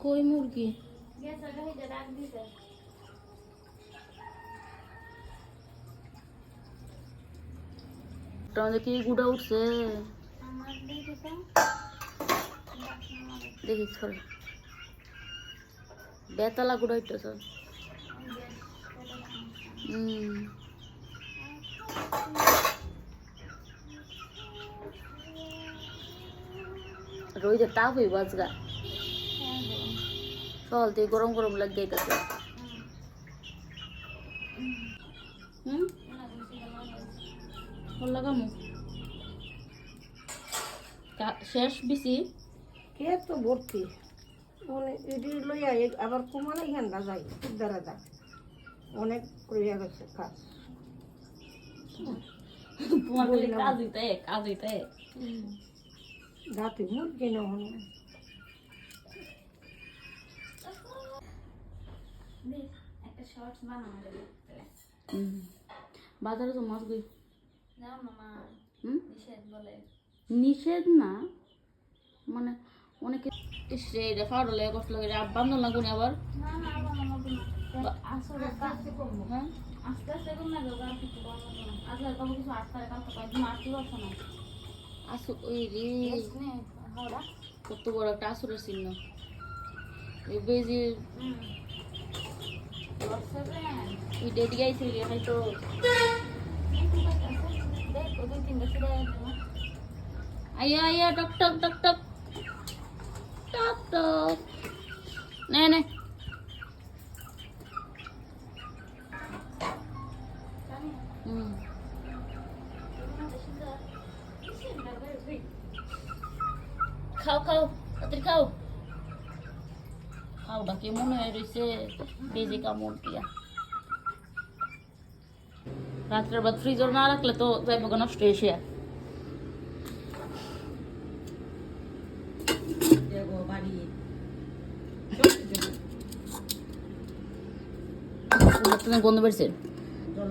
কই মুরগি তোমাদের কি গুড়া উঠছে দেখি ছড় বেতালা গুড়া উঠতেছ হুম রোহিতে তাপ হইব আজগা চল তুই গরম গরম লাগ যাইতেছে হুম? ভালো লাগামু। শেষ বেশি কে তো ভর্তি? মানে এটি লইয়া আবার কমালে ঘেন্ডা যায় দাঁড়া দা অনেক রইয়া গেছে কাজ। তোমার খালি কাজ হইতে কাজ হইতে মুরগি না মনে একটা শর্টস বানানো যাবে বাজারে তো মাছ গই না মা হুম? নিষেধ বলে। নিষেধ না? মানে অনেকে ইস রে এটা ফাউডা লাগে কষ্ট লাগে বান্ধব না কোনি আবার? না না হ্যাঁ? আস্তে আস্তে কম না কম না। আসলে তবে কিছু আসতে পারে কালকে কয়েকদিন আসতে পারছ না? আসো ওই রে। হাওড়া কত বড় একটা আসরের চিহ্ন। এই বেজি আইয়া আইয়া টক টক টক টক টক টক নে নে খাও খাও খাও খাও ডাকে মনে হয় রয়েছে বেজে কামড় দিয়া। রাত্রের বাদ ফ্রিজর না রাখলে তো যাইব নষ্ট এসে গন্ধ বেড়ছে জল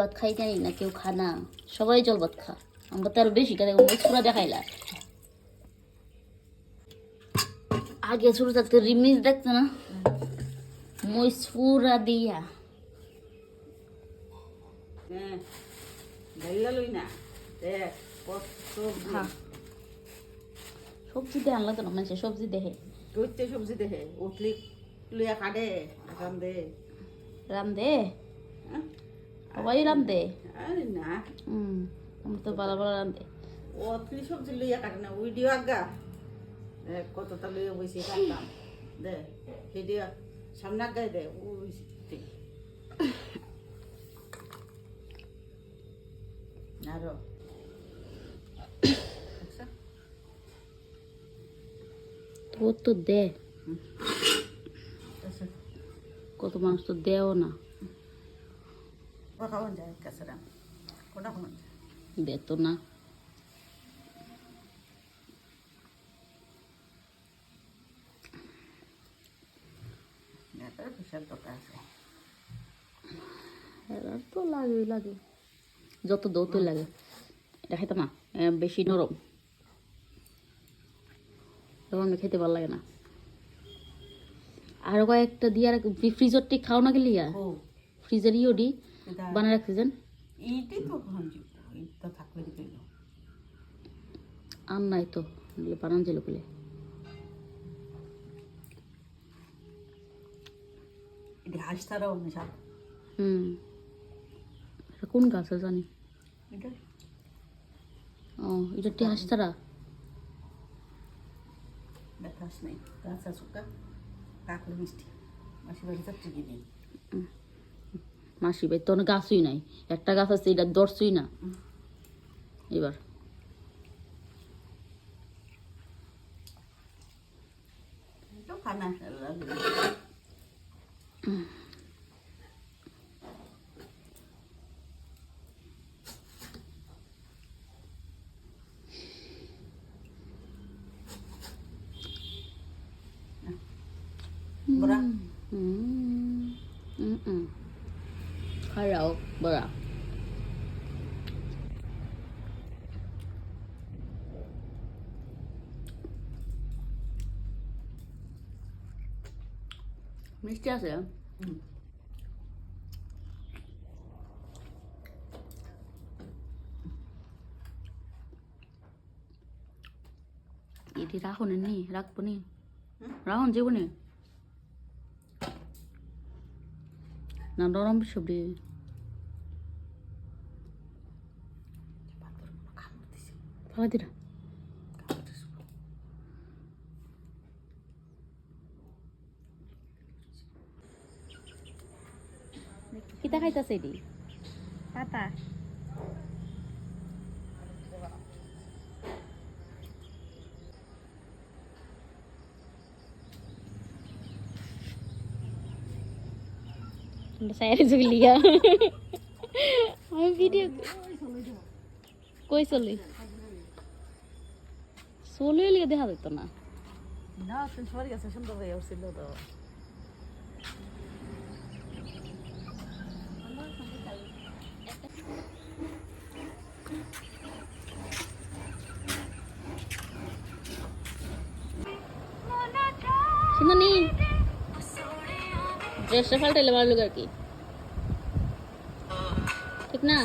ভাত খাই জানি না কেউ খা না। সবাই জল ভাত খা। আমরা তো আরও বেশি খাই মসুরা দেখাইলা আগে ছোট থাকতে রিমিজ দেখতো না? মসুরা দিয়া। হ্যাঁ সবজি। দিয়ে আনলা তো না মানুষের সবজি দেখে দৈত্য সবজি দেখে উঠলি লইয়া কাটে আসাম দে রাম দে? সবাই দে আরে না। হুম আমরা তো ভালো ভালো রাম দে অতলি সবজি লইয়া কাটে না দিও আগা কতটা লইয়া বসে কাটলাম দে সেদিও সামনে আগাই দে ঠিক। আরও আচ্ছা। তোর তো দে। আচ্ছা। কত মানুষ তো দেও না। দে তো লাগে লাগে যত দৌতে লাগে। এটা খেতাম না বেশি নরম। তখন খেতে ভালো লাগে না। আরও কয়েকটা দিয়ে আর ফ্রিজরটি খাও না গেলি ও। ফ্রিজার ইও ডি বানায় রাখতেছেন এইটাই তো ভাবছি এই তো থাকবে দিকে আর নাই তো বানান বলে এটা হাসতারাও নেশা হুম। এটা কোন গাছ আছে জানি? ও এটা টি হাসতারা? ব্যথাস নেই। গাছ আসুকা কাকলে মিষ্টি। মাসি বাড়ি যাচ্ছে কি দিন মাসি ভাই তো গাছই নাই। একটা গাছ আছে এটা দর্শই না। এবার। তো খানা লাগবে বড়া হুম Mm-mm. খারাও বড়া মিষ্টি আছে হুম। এটি রাখুন নি রাখব নি হুম? রাখুন যাব নি না নরম সবজি। ফালা কিতা খাইতাছে এটি? পাতা। সাইরে জুলিয়া আমি ভিডিও কই চলি চলে লিয়ে দেখা যেত না না তুমি সবারই কাছে সুন্দর হয়ে উঠছিল তো শুনানি ড্রেসটা পাল্টাইলে ভালো আর কি ঠিক না